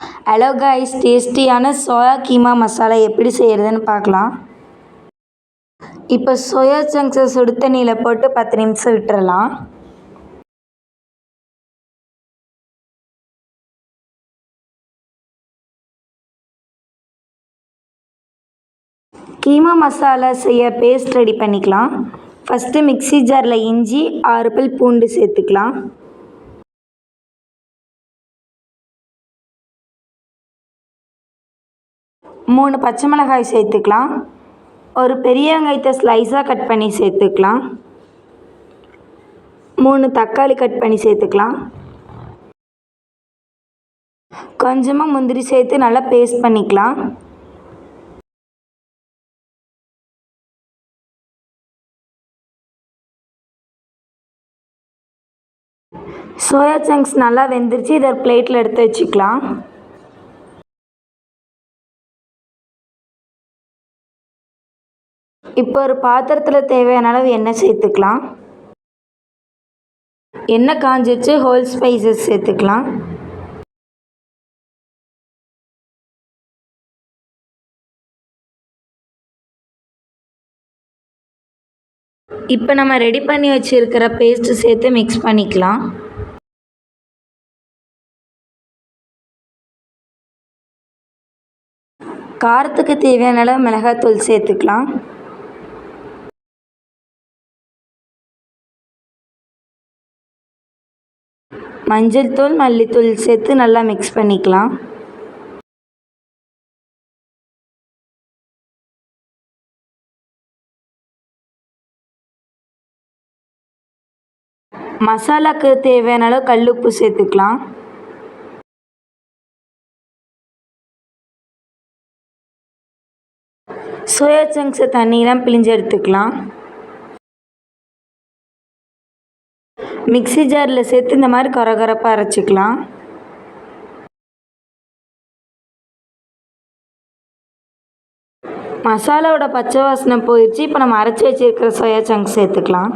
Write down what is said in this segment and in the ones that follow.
Hello guys டேஸ்டியான soya keema masala எப்படி செய்கிறதுன்னு பார்க்கலாம். இப்போ சோயா சங்க்ஸை சுடு தண்ணியில் போட்டு பத்து நிமிஷம் விட்டுறலாம். கீமா மசாலா செய்ய பேஸ்ட் ரெடி பண்ணிக்கலாம். ஃபஸ்ட்டு மிக்ஸி ஜாரில் இஞ்சி ஆறு பல் பூண்டு சேர்த்துக்கலாம். மூணு பச்சை மிளகாய் சேர்த்துக்கலாம். ஒரு பெரிய வெங்காயத்தை ஸ்லைஸாக கட் பண்ணி சேர்த்துக்கலாம். மூணு தக்காளி கட் பண்ணி சேர்த்துக்கலாம். கொஞ்சமாக முந்திரி சேர்த்து நல்லா பேஸ்ட் பண்ணிக்கலாம். சோயா சங்க்ஸ் நல்லா வெந்துருச்சு. இதை பிளேட்டில் எடுத்து வச்சுக்கலாம். இப்போ ஒரு பாத்திரத்தில் தேவையான அளவு எண்ணெய் சேர்த்துக்கலாம். எண்ணெய் காஞ்சிச்சு ஹோல் ஸ்பைசஸ் சேர்த்துக்கலாம். இப்போ நம்ம ரெடி பண்ணி வச்சுருக்கிற பேஸ்ட்டு சேர்த்து மிக்ஸ் பண்ணிக்கலாம். காரத்துக்கு தேவையான அளவு மிளகாத்தூள் சேர்த்துக்கலாம். மஞ்சள் தூள் மல்லித்தூள் சேர்த்து நல்லா மிக்ஸ் பண்ணிக்கலாம். மசாலாக்கு தேவையான அளவு கல் உப்பு சேர்த்துக்கலாம். சோயா சங்க்ஸை தண்ணியெலாம் பிழிஞ்சு எடுத்துக்கலாம். மிக்ஸி ஜாரில் சேர்த்து இந்த மாதிரி கரகரப்பாக அரைச்சிக்கலாம். மசாலாவோட பச்சை வாசனை போயிடுச்சு. இப்போ நம்ம அரைச்சி வச்சுருக்கிற சோயா சங்க் சேர்த்துக்கலாம்.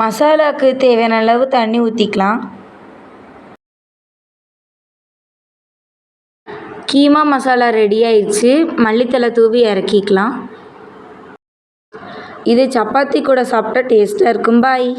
மசாலாவுக்கு தேவையான அளவு தண்ணி ஊற்றிக்கலாம் கீமா மசாலா ரெடி ஆயிடுச்சு. மல்லித்தலை தூவி இறக்கிக்கலாம். இது சப்பாத்தி கூட சாப்பிட்டா டேஸ்ட்டாக இருக்கும். பாய்